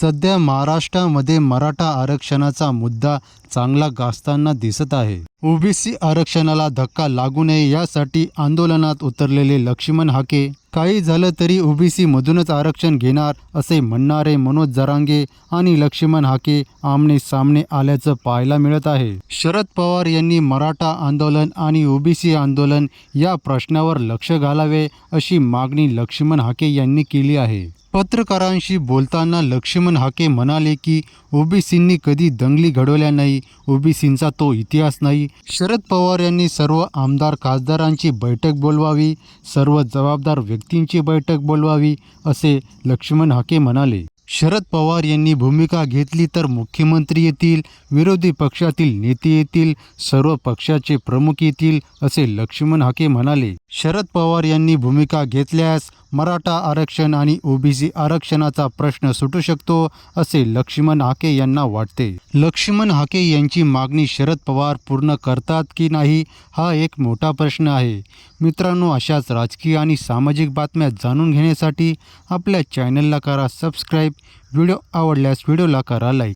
सध्या महाराष्ट्रामध्ये मराठा आरक्षणाचा मुद्दा चांगला गाजताना दिसत आहे. ओबीसी आरक्षणाला धक्का लागू नये यासाठी आंदोलनात उतरलेले लक्ष्मण हाके काही झालं तरी ओबीसी मधूनच आरक्षण घेणार असे म्हणणारे मनोज जरांगे आणि लक्ष्मण हाके आमने सामने आल्याचं पाहायला मिळत आहे. शरद पवार यांनी मराठा आंदोलन आणि ओबीसी आंदोलन या प्रश्नावर लक्ष घालावे अशी मागणी लक्ष्मण हाके यांनी केली आहे. पत्रकारांशी बोलताना लक्ष्मण हाके म्हणाले की ओबीसींनी कधी दंगली घडवल्या नाही ओबीसींचा तो इतिहास नाही. शरद पवार यांनी सर्व आमदार खासदारांची बैठक बोलवावी सर्व जबाबदार व्यक्तींची बैठक बोलवावी असे लक्ष्मण हाके म्हणाले. शरद पवार यांनी भूमिका घेतली तर मुख्यमंत्री येतील विरोधी पक्षातील नेते येतील सर्व पक्षाचे प्रमुख येतील असे लक्ष्मण हाके म्हणाले. शरद पवार यांनी भूमिका घेतल्यास मराठा आरक्षण आणि ओबीसी आरक्षणाचा प्रश्न सुटू शकतो असे लक्ष्मण हाके यांना वाटते. लक्ष्मण हाके यांची मागणी शरद पवार पूर्ण करतात की नाही हा एक मोठा प्रश्न आहे. मित्रांनो अशाच राजकीय आणि सामाजिक बातम्या जाणून घेण्यासाठी आपल्या चॅनलला करा सबस्क्राईब. व्हिडिओ आवडल्यास व्हिडिओला करा लाईक.